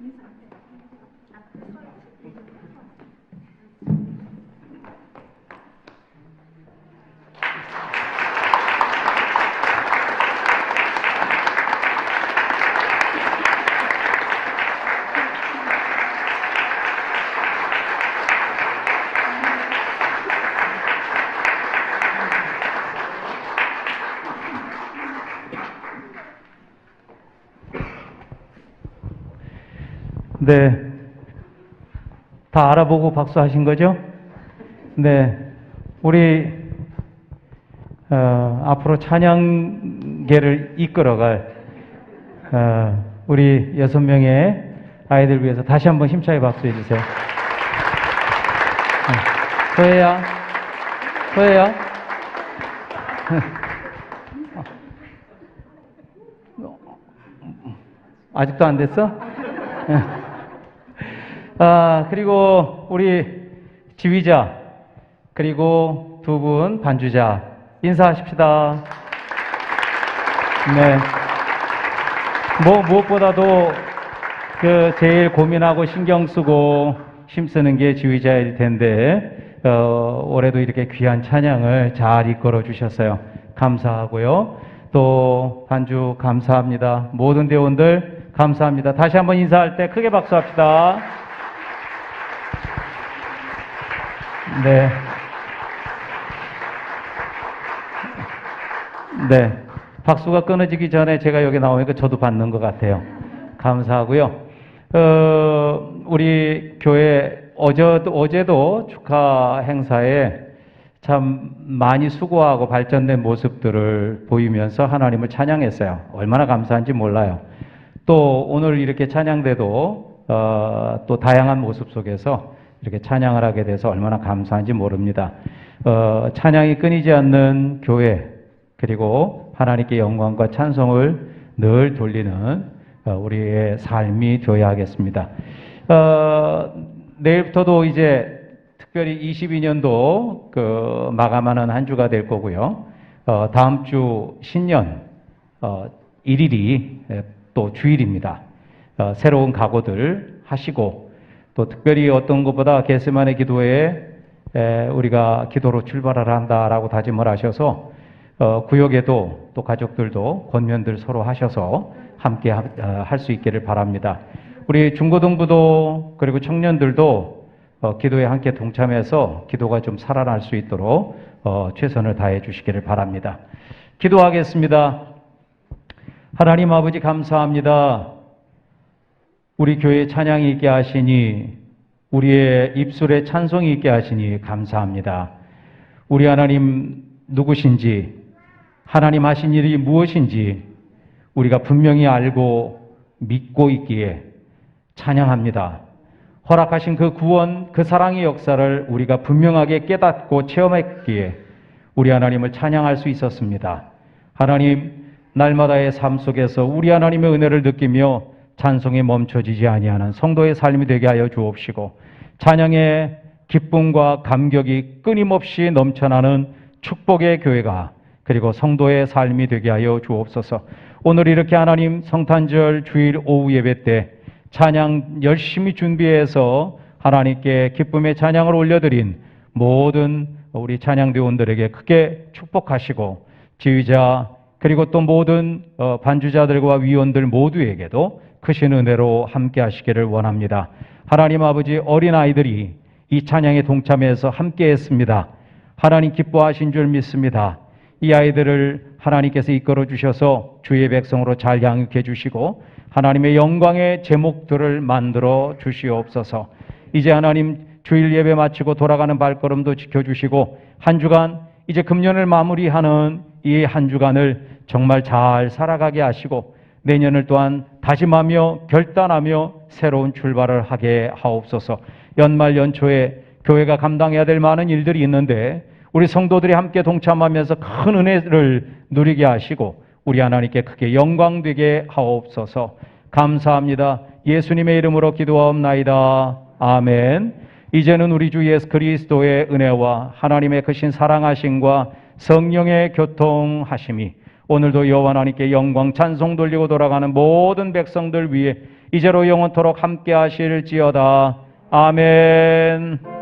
你咋的？ 네. 다 알아보고 박수하신 거죠? 네. 우리, 어, 앞으로 찬양계를 이끌어갈, 어, 우리 여섯 명의 아이들 위해서 다시 한번 힘차게 박수해 주세요. 네. 소혜야, 소혜야. 아직도 안 됐어? 아, 그리고 우리 지휘자, 그리고 두 분 반주자, 인사하십시다. 네. 뭐, 무엇보다도 그 제일 고민하고 신경 쓰고 힘쓰는 게 지휘자일 텐데, 어, 올해도 이렇게 귀한 찬양을 잘 이끌어 주셨어요. 감사하고요. 또 반주 감사합니다. 모든 대원들 감사합니다. 다시 한번 인사할 때 크게 박수합시다. 네. 네. 박수가 끊어지기 전에 제가 여기 나오니까 저도 받는 것 같아요. 감사하고요. 어, 우리 교회 어제, 어제도 축하 행사에 참 많이 수고하고 발전된 모습들을 보이면서 하나님을 찬양했어요. 얼마나 감사한지 몰라요. 또 오늘 이렇게 찬양대도 어, 또 다양한 모습 속에서 이렇게 찬양을 하게 돼서 얼마나 감사한지 모릅니다. 어, 찬양이 끊이지 않는 교회 그리고 하나님께 영광과 찬송을 늘 돌리는 어, 우리의 삶이 되어야 하겠습니다. 어, 내일부터도 이제 특별히 22년도 그 마감하는 한 주가 될 거고요. 어, 다음 주 신년 어, 1일이 또 주일입니다. 어, 새로운 각오들 하시고 또 특별히 어떤 것보다 게스만의 기도에 에, 우리가 기도로 출발을 한다라고 다짐을 하셔서 어, 구역에도 또 가족들도 권면들 서로 하셔서 함께 어, 할수 있기를 바랍니다. 우리 중고등부도 그리고 청년들도 어, 기도에 함께 동참해서 기도가 좀 살아날 수 있도록 어, 최선을 다해 주시기를 바랍니다. 기도하겠습니다. 하나님 아버지 감사합니다. 우리 교회 찬양이 있게 하시니 우리의 입술에 찬송이 있게 하시니 감사합니다. 우리 하나님 누구신지 하나님 하신 일이 무엇인지 우리가 분명히 알고 믿고 있기에 찬양합니다. 허락하신 그 구원, 그 사랑의 역사를 우리가 분명하게 깨닫고 체험했기에 우리 하나님을 찬양할 수 있었습니다. 하나님, 날마다의 삶 속에서 우리 하나님의 은혜를 느끼며 찬송에 멈춰지지 아니하는 성도의 삶이 되게 하여 주옵시고 찬양의 기쁨과 감격이 끊임없이 넘쳐나는 축복의 교회가 그리고 성도의 삶이 되게 하여 주옵소서. 오늘 이렇게 하나님 성탄절 주일 오후 예배 때 찬양 열심히 준비해서 하나님께 기쁨의 찬양을 올려드린 모든 우리 찬양대원들에게 크게 축복하시고 지휘자 그리고 또 모든 어, 반주자들과 위원들 모두에게도 크신 은혜로 함께 하시기를 원합니다. 하나님 아버지 어린 아이들이 이 찬양에 동참해서 함께 했습니다. 하나님 기뻐하신 줄 믿습니다. 이 아이들을 하나님께서 이끌어 주셔서 주의 백성으로 잘 양육해 주시고 하나님의 영광의 제목들을 만들어 주시옵소서. 이제 하나님 주일 예배 마치고 돌아가는 발걸음도 지켜 주시고 한 주간 이제 금년을 마무리하는 이 한 주간을 정말 잘 살아가게 하시고 내년을 또한 다짐하며 결단하며 새로운 출발을 하게 하옵소서. 연말 연초에 교회가 감당해야 될 많은 일들이 있는데 우리 성도들이 함께 동참하면서 큰 은혜를 누리게 하시고 우리 하나님께 크게 영광되게 하옵소서. 감사합니다. 예수님의 이름으로 기도하옵나이다. 아멘. 이제는 우리 주 예수 그리스도의 은혜와 하나님의 크신 사랑하심과 성령의 교통하심이 오늘도 여호와 하나님께 영광 찬송 돌리고 돌아가는 모든 백성들 위해 이제로 영원토록 함께 하실지어다. 아멘.